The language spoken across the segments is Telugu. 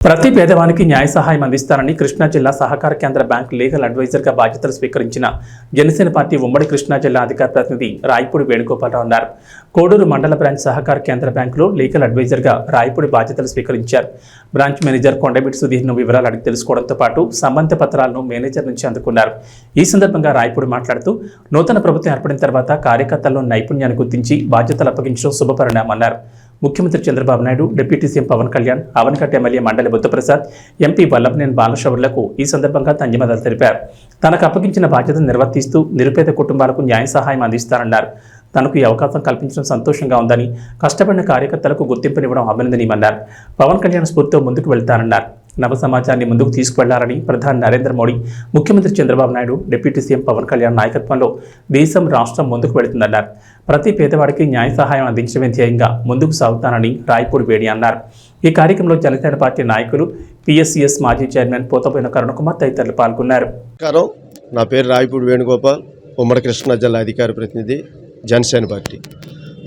ప్రతి పేదవానికి న్యాయ సహాయం అందిస్తారని కృష్ణా జిల్లా సహకార కేంద్ర బ్యాంక్ లీగల్ అడ్వైజర్గా బాధ్యతలు స్వీకరించిన జనసేన పార్టీ ఉమ్మడి కృష్ణా జిల్లా అధికార ప్రతినిధి రాయపూడి వేణుగోపాలరావు అన్నారు. కోడూరు మండల బ్రాంచ్ సహకార కేంద్ర బ్యాంకులో లీగల్ అడ్వైజర్గా రాయపూడి బాధ్యతలు స్వీకరించారు. బ్రాంచ్ మేనేజర్ కొండబిటి సుధీర్ను వివరాలు అడిగి తెలుసుకోవడంతో పాటు సంబంధిత పత్రాలను మేనేజర్ నుంచి అందుకున్నారు. ఈ సందర్భంగా రాయపూడి మాట్లాడుతూ నూతన ప్రభుత్వం ఏర్పడిన తర్వాత కార్యకర్తల్లో నైపుణ్యాన్ని గుర్తించి బాధ్యతలు అప్పగించడం శుభపరిణామన్నారు. ముఖ్యమంత్రి Chandrababu Naidu deputy CM Pawan Kalyan Avanigadda MLA Mandali Buddhaprasad MP Vallabhaneni బాలశౌర్లకు ఈ సందర్భంగా ధన్యవాదాలు తెలిపారు. తనకు అప్పగించిన బాధ్యతను నిర్వర్తిస్తూ నిరుపేద కుటుంబాలకు న్యాయ సహాయం అందిస్తారన్నారు తనకు ఈ అవకాశం కల్పించడం సంతోషంగా ఉందని కష్టపడిన కార్యకర్తలకు గుర్తింపునివ్వడం అభినందనీయమన్నారు. పవన్ కళ్యాణ్ స్ఫూర్తితో ముందుకు వెళ్తారన్నారు నవ సమాజాన్ని ముందుకు తీసుకువెళ్ళాలని ప్రధాని నరేంద్ర మోడీ ముఖ్యమంత్రి చంద్రబాబు నాయుడు డిప్యూటీ సీఎం పవన్ కళ్యాణ్ నాయకత్వంలో దేశం రాష్ట్రం ముందుకు వెళుతుందన్నారు. ప్రతి పేదవాడికి న్యాయ సహాయం అందించడమే ధ్యేయంగా ముందుకు సాగుతానని రాయపూడి వేడి అన్నారు. ఈ కార్యక్రమంలో జనసేన పార్టీ నాయకులు పిఎస్సిఎస్ మాజీ చైర్మన్ పోతపోయిన కరుణకుమార్ తదితరులు పాల్గొన్నారు. నా పేరు రాయపూడి వేణుగోపాల్ ఉమ్మడి కృష్ణా జిల్లా అధికార ప్రతినిధి జనసేన పార్టీ.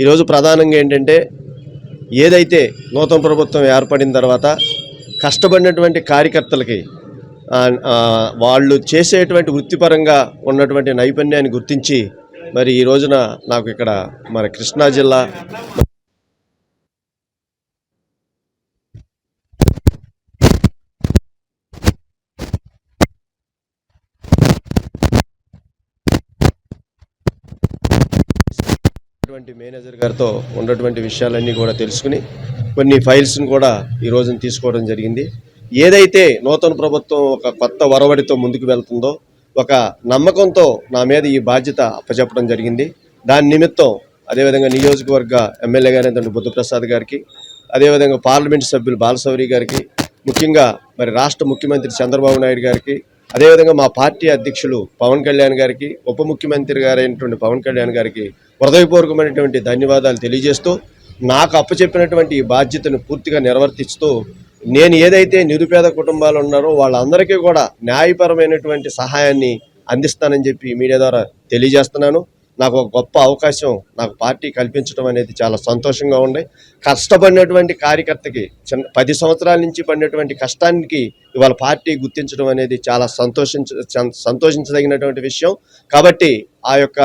ఈరోజు ప్రధానంగా ఏంటంటే ఏదైతే నూతన ప్రభుత్వం ఏర్పడిన తర్వాత కష్టపడినటువంటి కార్యకర్తలకి వాళ్ళు చేసేటువంటి వృత్తిపరంగా ఉన్నటువంటి నైపుణ్యాన్ని గుర్తించి మరి ఈ రోజున నాకు ఇక్కడ మన కృష్ణా జిల్లా మేనేజర్ గారితో ఉన్నటువంటి విషయాలన్నీ కూడా తెలుసుకుని కొన్ని ఫైల్స్ను కూడా ఈ రోజున తీసుకోవడం జరిగింది. ఏదైతే నూతన ప్రభుత్వం ఒక కొత్త వరవడితో ముందుకు వెళ్తుందో ఒక నమ్మకంతో నా మీద ఈ బాధ్యత అప్పచెప్పడం జరిగింది. దాని నిమిత్తం అదేవిధంగా నియోజకవర్గ ఎమ్మెల్యే గారైనటువంటి బుద్ధప్రసాద్ గారికి అదేవిధంగా పార్లమెంటు సభ్యులు బాలసౌరి గారికి ముఖ్యంగా మరి రాష్ట్ర ముఖ్యమంత్రి చంద్రబాబు నాయుడు గారికి అదేవిధంగా మా పార్టీ అధ్యక్షులు పవన్ కళ్యాణ్ గారికి ఉప ముఖ్యమంత్రి గారైనటువంటి పవన్ కళ్యాణ్ గారికి హృదయపూర్వకమైనటువంటి ధన్యవాదాలు తెలియజేస్తూ నాకు అప్పచెప్పినటువంటి ఈ బాధ్యతను పూర్తిగా నిర్వర్తిస్తూ నేను ఏదైతే నిరుపేద కుటుంబాలు ఉన్నారో వాళ్ళందరికీ కూడా న్యాయపరమైనటువంటి సహాయాన్ని అందిస్తానని చెప్పి మీడియా ద్వారా తెలియజేస్తున్నాను. నాకు ఒక గొప్ప అవకాశం నాకు పార్టీ కల్పించడం అనేది చాలా సంతోషంగా ఉంది. కష్టపడినటువంటి కార్యకర్తకి చిన్న పది సంవత్సరాల నుంచి పడినటువంటి కష్టానికి ఇవాళ పార్టీ గుర్తించడం అనేది చాలా సంతోషించ సంతోషించదగినటువంటి విషయం. కాబట్టి ఆ యొక్క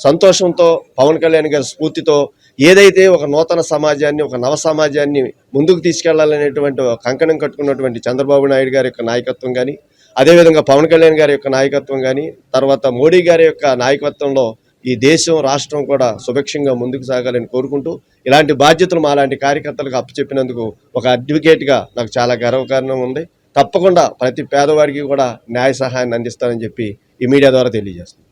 సంతోషంతో పవన్ కళ్యాణ్ గారి స్ఫూర్తితో ఏదైతే ఒక నూతన సమాజాన్ని ఒక నవ సమాజాన్ని ముందుకు తీసుకెళ్ళాలనేటువంటి ఒక కంకణం కట్టుకున్నటువంటి చంద్రబాబు నాయుడు గారి యొక్క నాయకత్వం కానీ అదేవిధంగా పవన్ కళ్యాణ్ గారి యొక్క నాయకత్వం కానీ తర్వాత మోడీ గారి యొక్క నాయకత్వంలో ఈ దేశం రాష్ట్రం కూడా సుభిక్షంగా ముందుకు సాగాలని కోరుకుంటూ ఇలాంటి బాధ్యతలు మా లాంటి కార్యకర్తలకు అప్పచెప్పినందుకు ఒక అడ్వకేట్గా నాకు చాలా గర్వకారణం ఉంది. తప్పకుండా ప్రతి పేదవాడికి కూడా న్యాయ సహాయాన్ని అందిస్తానని చెప్పి ఈ మీడియా ద్వారా తెలియజేస్తుంది